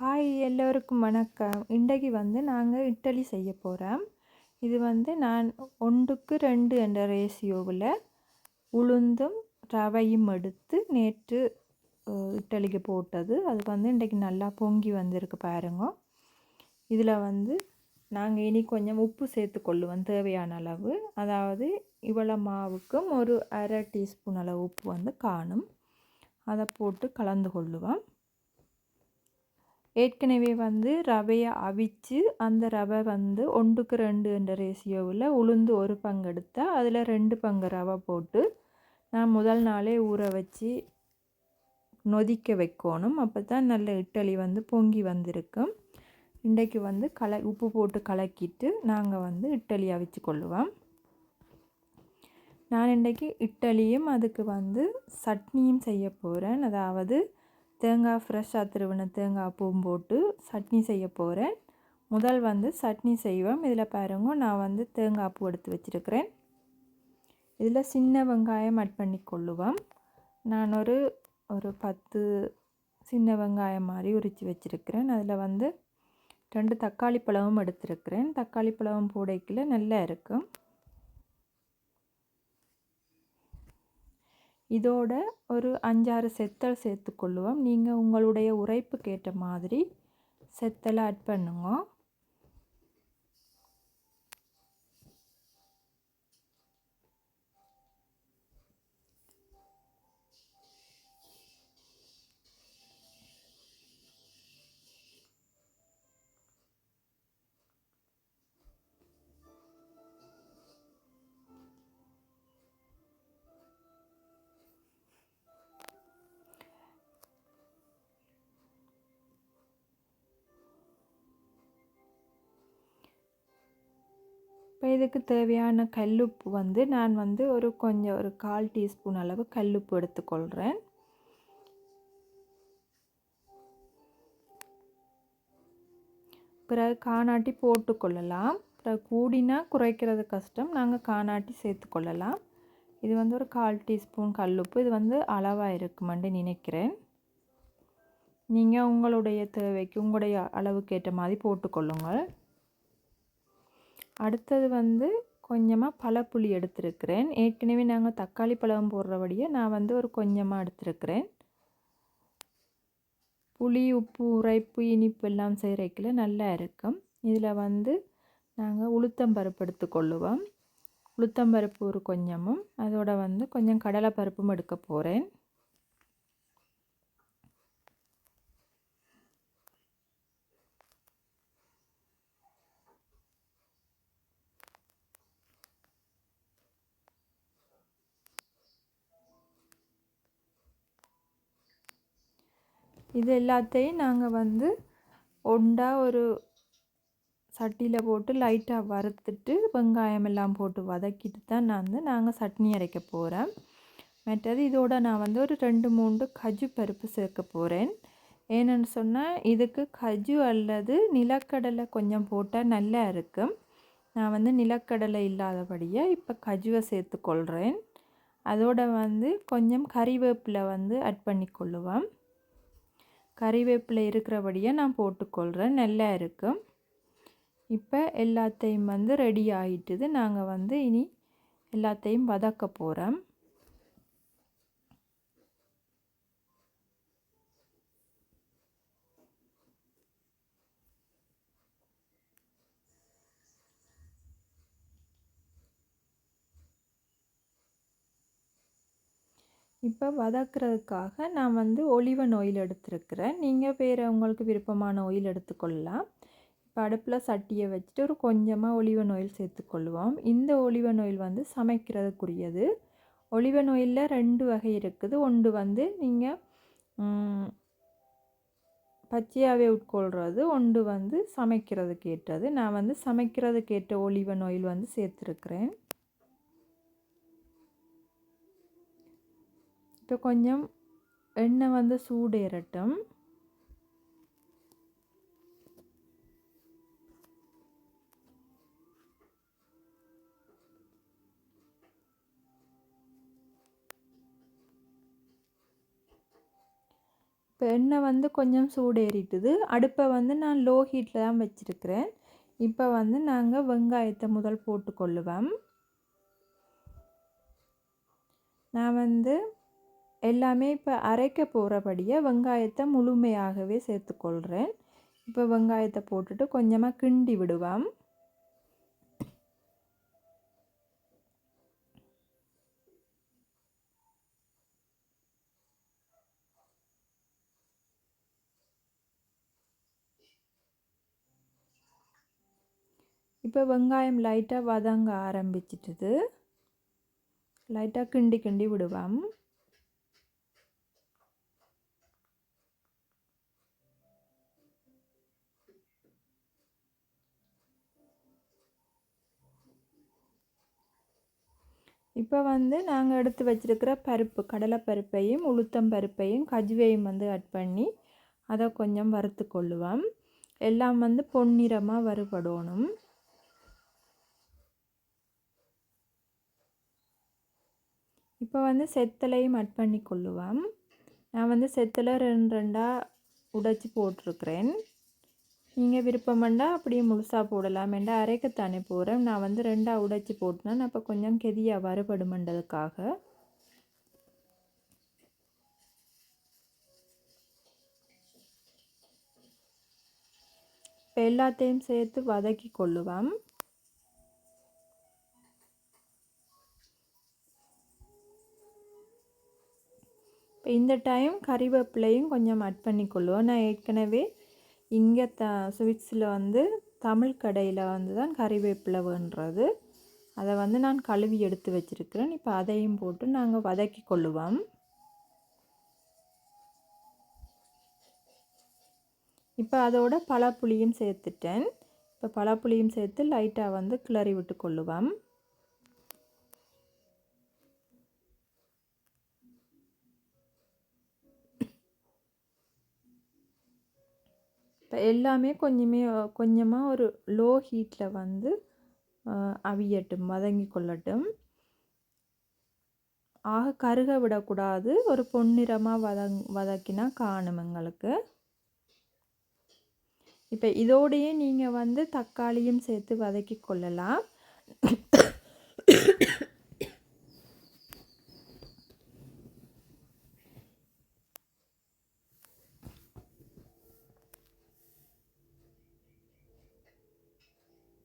Hi எல்லோருக்கும் வணக்கம். இன்றைக்கு வந்து நாங்கள் இட்டலி செய்ய போகிறோம் இது வந்து நான் ஒன்றுக்கு ரெண்டு என்ற ரேசியோவில் உளுந்தும் ரவையும் எடுத்து நேற்று இட்டலிக்கு போட்டது. அது வந்து இன்றைக்கு நல்லா பொங்கி வந்திருக்கு பாருங்க. இதில் வந்து நாங்கள் இனி கொஞ்சம் உப்பு சேர்த்து கொள்ளுவோம் தேவையான அளவு. அதாவது இவ்வளோ மாவுக்கும் ஒரு அரை டீஸ்பூன் அளவு உப்பு வந்து காணும். அதை போட்டு கலந்து கொள்ளுவோம். ஏற்கனவே வந்து ரவையை அவிச்சு அந்த ரவை வந்து ஒன்றுக்கு ரெண்டு என்ற ரேசியோவில் உளுந்து ஒரு பங்கு எடுத்தால் அதில் ரெண்டு பங்கு ரவை போட்டு நான் முதல் நாளே ஊற வச்சு நொதிக்க வைக்கணும். அப்போ தான் நல்ல இட்டலி வந்து பொங்கி வந்திருக்கும். இன்றைக்கு வந்து கல உப்பு போட்டு கலக்கிட்டு நாங்கள் வந்து இட்டலி அவிச்சு கொள்ளுவோம். நான் இன்றைக்கு இட்டலியும் அதுக்கு வந்து சட்னியும் செய்ய போகிறேன் அதாவது தேங்காய் ஃப்ரெஷ்ஷாக திருவின தேங்காய் பூவும் போட்டு சட்னி செய்ய போகிறேன் முதல் வந்து சட்னி செய்வோம் இதில் பாருங்க நான் வந்து தேங்காய் பூ எடுத்து வச்சுருக்கிறேன். இதில் சின்ன வெங்காயம் அட் பண்ணி கொள்ளுவோம். நான் ஒரு ஒரு பத்து சின்ன வெங்காயம் மாதிரி உரித்து வச்சுருக்கிறேன். அதில் வந்து ரெண்டு தக்காளி பழமும் எடுத்துருக்கிறேன். தக்காளி பழமும் போடைக்கில் நல்லா இருக்கும். இதோட ஒரு அஞ்சாறு செத்தல் சேர்த்துக்கொள்ளுவோம். நீங்கள் உங்களுடைய உரைப்புக்கு ஏற்ற மாதிரி செத்தலை ஆட் பண்ணுங்க. இப்போ இதுக்கு தேவையான கல்லுப்பு வந்து நான் வந்து ஒரு கொஞ்சம் ஒரு கால் டீஸ்பூன் அளவு கல்லுப்பு எடுத்துக்கொள்கிறேன். பிறகு காணாட்டி போட்டுக்கொள்ளலாம். பிறகு கூடினா குறைக்கிறது கஷ்டம். நாங்கள் காணாட்டி சேர்த்துக்கொள்ளலாம். இது வந்து ஒரு கால் டீஸ்பூன் கல்லுப்பு. இது வந்து அளவாக இருக்குமெண்டு நினைக்கிறேன். நீங்கள் உங்களுடைய தேவைக்கு உங்களுடைய அளவுக்கு ஏற்ற மாதிரி போட்டுக்கொள்ளுங்கள். அடுத்தது வந்து கொஞ்சமாக பழப்புளி எடுத்துருக்கிறேன். ஏற்கனவே நாங்கள் தக்காளி பழம் போடுறபடியே நான் வந்து ஒரு கொஞ்சமாக எடுத்துருக்கிறேன். புளி உப்பு உரைப்பு இனிப்பு எல்லாம் செய்கிறக்கில் நல்லா இருக்கும். இதில் வந்து நாங்கள் உளுத்தம்பருப்பு எடுத்துக்கொள்ளுவோம். உளுத்தம்பருப்பு ஒரு கொஞ்சமும் அதோட வந்து கொஞ்சம் கடலை பருப்பும் எடுக்க போகிறேன் இது எல்லாத்தையும் நாங்கள் வந்து ஒண்டா ஒரு சட்டியில் போட்டு லைட்டாக வறுத்துட்டு வெங்காயம் எல்லாம் போட்டு வதக்கிட்டு தான் நான் வந்து நாங்கள் சட்னி அரைக்க போகிறேன் மற்றது இதோட நான் வந்து ஒரு ரெண்டு மூன்று கஜு பருப்பு சேர்க்க போகிறேன் ஏன்னு சொன்னால் இதுக்கு கஜு அல்லது நிலக்கடலை கொஞ்சம் போட்டால் நல்லா இருக்கும். நான் வந்து நிலக்கடலை இல்லாதபடியாக இப்போ கஜுவை சேர்த்துக்கொள்கிறேன் அதோட வந்து கொஞ்சம் கறிவேப்பிலை வந்து அட் பண்ணி கொள்ளுவேன் கறிவேப்பிலை இருக்கிறபடியே நான் போட்டுக்கொள்கிறேன் நல்லா இருக்கும் இப்போ எல்லாத்தையும் வந்து ரெடி ஆகிட்டுது நாங்கள் வந்து இனி எல்லாத்தையும் வதக்க போகிறோம் இப்போ வதக்கிறதுக்காக நான் வந்து ஒலிவன் ஆயில் எடுத்துருக்கிறேன். நீங்கள் வேறு உங்களுக்கு விருப்பமான ஆயில் எடுத்துக்கொள்ளலாம். இப்போ அடுப்பில் சட்டியை வச்சுட்டு ஒரு கொஞ்சமாக ஒலிவன் ஆயில் சேர்த்துக்கொள்வோம். இந்த ஒலிவன் ஆயில் வந்து சமைக்கிறதுக்குரியது. ஒலிவன் ஆயிலில் ரெண்டு வகை இருக்குது. ஒன்று வந்து நீங்கள் பச்சையாகவே உட்கொள்கிறது ஒன்று வந்து சமைக்கிறதுக்கு ஏற்றது. நான் வந்து சமைக்கிறதுக்கு ஏற்ற ஒலிவன் ஆயில் வந்து சேர்த்துருக்குறேன். இப்போ கொஞ்சம் எண்ணெய் வந்து சூடேறட்டும். இப்போ எண்ணெய் வந்து கொஞ்சம் சூடேறிட்டுது. அடுப்பை வந்து நான் லோ ஹீட்டில் தான் வச்சுருக்கிறேன். இப்போ வந்து நாங்கள் வெங்காயத்தை முதல் போட்டுக்கொள்ளுவோம். நான் வந்து எல்லாமே இப்போ அரைக்க போகிறபடியே வெங்காயத்தை முழுமையாகவே சேர்த்துக்கொள்கிறேன் இப்போ வெங்காயத்தை போட்டுட்டு கொஞ்சமாக கிண்டி விடுவோம். இப்போ வெங்காயம் லைட்டாக வதங்க ஆரம்பிச்சிட்டுது. லைட்டாக கிண்டி கிண்டி விடுவோம். இப்போ வந்து நாங்கள் எடுத்து வச்சிருக்கிற பருப்பு கடலைப்பருப்பையும் உளுத்தம் பருப்பையும் கஜுவையும் வந்து கட் பண்ணி அதை கொஞ்சம் வறுத்து கொள்ளுவோம் எல்லாம் வந்து பொன்னிறமாக வறுபடணும். இப்போ வந்து செத்தலையும் அட் பண்ணி கொள்ளுவோம் நான் வந்து செத்தலை ரெண்டு ரெண்டாக உடைச்சி போட்டிருக்கிறேன். நீங்கள் விருப்பமண்டா அப்படியே முழுசாக போடலாம். ஏண்டா அரைக்கத்தானே போகிறேன் நான் வந்து ரெண்டாக உடைச்சி போட்டேன் அப்போ கொஞ்சம் கெதியாக வறுபடுமன்றதுக்காக இப்போ எல்லாத்தையும் சேர்த்து வதக்கி கொள்ளுவோம். இப்போ இந்த டைம் கறிவேப்பிலையும் கொஞ்சம் ஆட் பண்ணிக்கொள்ளுவோம் நான் ஏற்கனவே இங்கே த ஸ்வீட்ஸில் வந்து தமிழ் கடையில் வந்து தான் கறிவேப்பிலை வேண்டுறது அதை வந்து நான் கழுவி எடுத்து வச்சுருக்கிறேன். இப்போ அதையும் போட்டு நாங்கள் வதக்கி கொள்ளுவோம். இப்போ அதோட பழப்புளியும் சேர்த்துட்டேன். இப்போ பழப்புளியும் சேர்த்து லைட்டாக வந்து கிளறி விட்டு கொள்ளுவோம். இப்போ எல்லாமே கொஞ்சமே கொஞ்சமாக ஒரு லோ ஹீட்டில் வந்து அவியட்டும் வதங்கி கொள்ளட்டும். ஆக கருக விடக்கூடாது. ஒரு பொன்னிறமாக வதங் வதக்கினா காணும் எங்களுக்கு. இப்போ இதோடையே நீங்கள் வந்து தக்காளியும் சேர்த்து வதக்கி கொள்ளலாம்.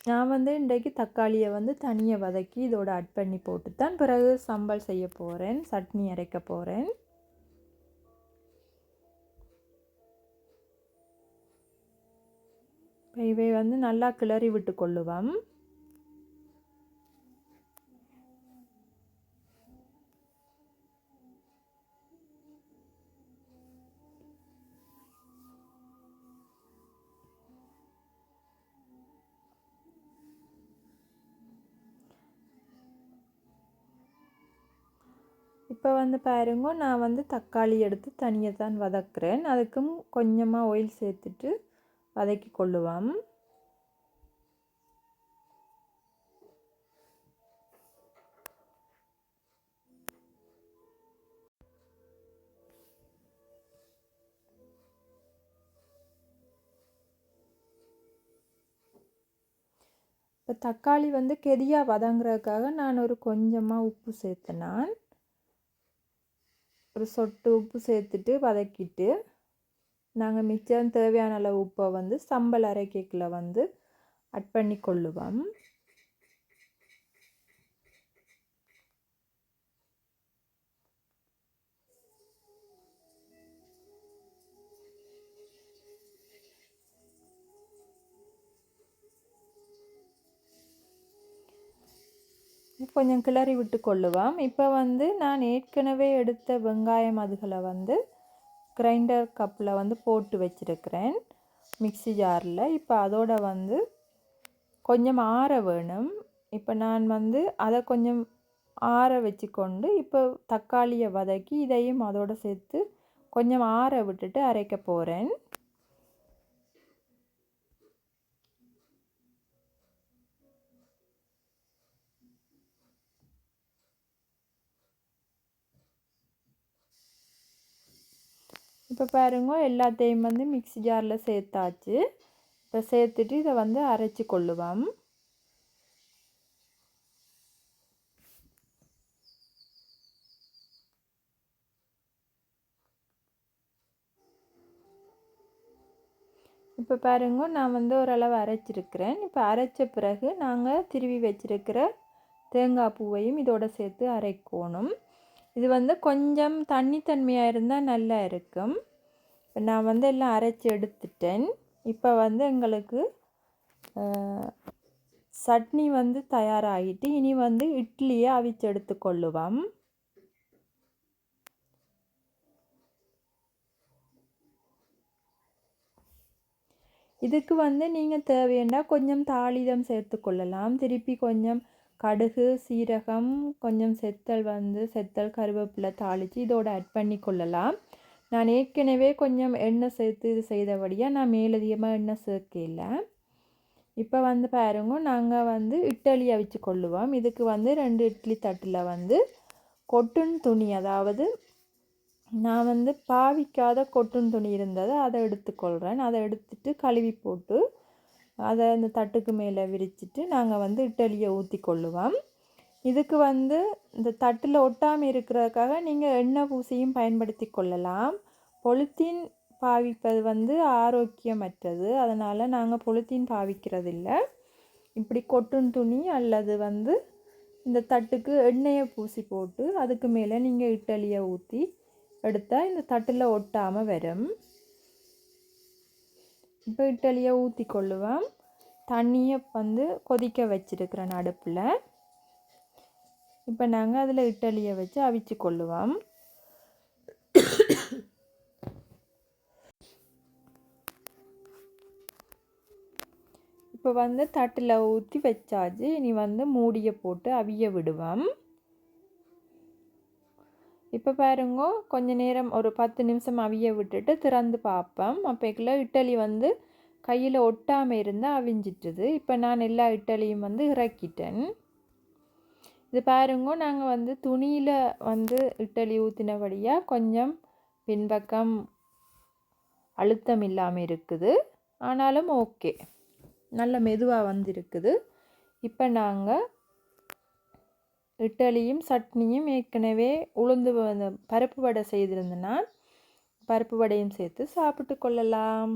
நான் வந்து இன்றைக்கு தக்காளியை வந்து தனியாக வதக்கி இதோட அட் பண்ணி போட்டு தான் பிறகு சம்பல் செய்ய போகிறேன் சட்னி அரைக்க போகிறேன் இவை வந்து நல்லா கிளறி விட்டு கொள்ளுவோம் இப்போ வந்து பாருங்க நான் வந்து தக்காளி எடுத்து தனியாக தான் வதக்குறேன். அதுக்கும் கொஞ்சமாக ஆயில் சேர்த்துட்டு வதக்கி கொள்ளுவோம். இப்போ தக்காளி வந்து கெதியாக வதங்குறதுக்காக நான் ஒரு கொஞ்சமாக உப்பு சேர்த்தேன். ஒரு சொட்டு உப்பு சேர்த்துட்டு வதக்கிட்டு நாங்கள் மிச்சம் தேவையான அளவு உப்பை வந்து சம்பல் அரைக்கேக்கில் வந்து அட் பண்ணி கொள்ளுவோம் கொஞ்சம் கிளறி விட்டு கொள்ளுவோம் இப்போ வந்து நான் ஏற்கனவே எடுத்த வெங்காயம் அதுகளை வந்து கிரைண்டர் கப்பில் வந்து போட்டு வச்சுருக்கிறேன். மிக்சி ஜாரில். இப்போ அதோட வந்து கொஞ்சம் ஆற வேணும். இப்போ நான் வந்து அதை கொஞ்சம் ஆற வச்சு கொண்டு இப்போ தக்காளியை வதக்கி இதையும் அதோட சேர்த்து கொஞ்சம் ஆற விட்டுட்டு அரைக்க போகிறேன் இப்போ பாருங்க எல்லாத்தையும் வந்து மிக்சி ஜாரில் சேர்த்தாச்சு. இப்போ சேர்த்துட்டு இதை வந்து அரைச்சி கொள்ளுவோம். இப்போ பாருங்க நான் வந்து ஓரளவு அரைச்சிருக்கிறேன். இப்போ அரைச்ச பிறகு நாங்கள் திருவி வச்சிருக்கிற தேங்காய் பூவையும் இதோட சேர்த்து அரைக்கணும். இது வந்து கொஞ்சம் தண்ணித்தன்மையாக இருந்தால் நல்லா இருக்கும். இப்போ நான் வந்து எல்லாம் அரைச்சி எடுத்துட்டேன். இப்போ வந்து எங்களுக்கு சட்னி வந்து தயாராகிட்டு இனி வந்து இட்லியை அவிச்சு எடுத்துக்கொள்ளுவோம் இதுக்கு வந்து நீங்கள் தேவைன்னா கொஞ்சம் தாளிதம் சேர்த்து கொள்ளலாம். திருப்பி கொஞ்சம் கடுகு சீரகம் கொஞ்சம் செத்தல் வந்து செத்தல் கருவேப்பிலை தாளித்து இதோடு ஆட் பண்ணி கொள்ளலாம் நான் ஏற்கனவே கொஞ்சம் எண்ணெய் சேர்த்து இது செய்தபடியாக நான் மேலதிகமாக எண்ணெய் சேர்க்கல. இப்போ வந்து பாருங்க நாங்கள் வந்து இட்டலி அவிச்சு கொள்ளுவோம் இதுக்கு வந்து ரெண்டு இட்லி தட்டில் வந்து கொட்டுன் துணி அதாவது நான் வந்து பாவிக்காத கொட்டுன் துணி இருந்தது அதை எடுத்துக்கொள்கிறேன் அதை எடுத்துட்டு கழுவி போட்டு அதை இந்த தட்டுக்கு மேலே விரிச்சிட்டு நாங்கள் வந்து இட்டலியை ஊற்றி கொள்ளுவோம் இதுக்கு வந்து இந்த தட்டில் ஒட்டாமல் இருக்கிறதுக்காக நீங்கள் எண்ணெய் பூசியும் பயன்படுத்தி கொள்ளலாம். பொலித்தீன் பாவிப்பது வந்து ஆரோக்கியமற்றது. அதனால் நாங்கள் பொலித்தீன் பாவிக்கிறதில்ல. இப்படி கொட்டும் துணி அல்லது வந்து இந்த தட்டுக்கு எண்ணெயை பூசி போட்டு அதுக்கு மேலே நீங்கள் இட்டலியை ஊற்றி எடுத்தால் இந்த தட்டில் ஒட்டாமல் வரும். இப்போ இட்டலியை ஊற்றி கொள்ளுவேன். தண்ணியை வந்து கொதிக்க வச்சிருக்கிறேன் அடுப்பில் இப்போ நாங்கள் அதில் இட்டலியை வச்சு அவிச்சு கொள்ளுவோம். இப்போ வந்து தட்டில் ஊற்றி வச்சாச்சு. இனி வந்து மூடியை போட்டு அவிய விடுவோம். இப்போ பாருங்க கொஞ்ச நேரம் ஒரு பத்து நிமிஷம் அவிய விட்டுட்டு திறந்து பார்ப்போம் அப்போக்குள்ள இட்டலி வந்து கையில் ஒட்டாமல் இருந்தால் அவிஞ்சிட்டுது. இப்போ நான் எல்லா இட்டலியும் வந்து இறக்கிட்டேன். இது பாருங்க நாங்கள் வந்து துணியில் வந்து இட்டலி ஊற்றினபடியாக கொஞ்சம் பின்பக்கம் அழுத்தம் இல்லாமல் இருக்குது. ஆனாலும் ஓகே. நல்ல மெதுவாக வந்திருக்குது. இப்போ நாங்கள் இட்டலியும் சட்னியும் ஏற்கனவே உளுந்து பருப்பு வடை செய்திருந்தேன் பருப்பு வடையும் சேர்த்து சாப்பிட்டு கொள்ளலாம்.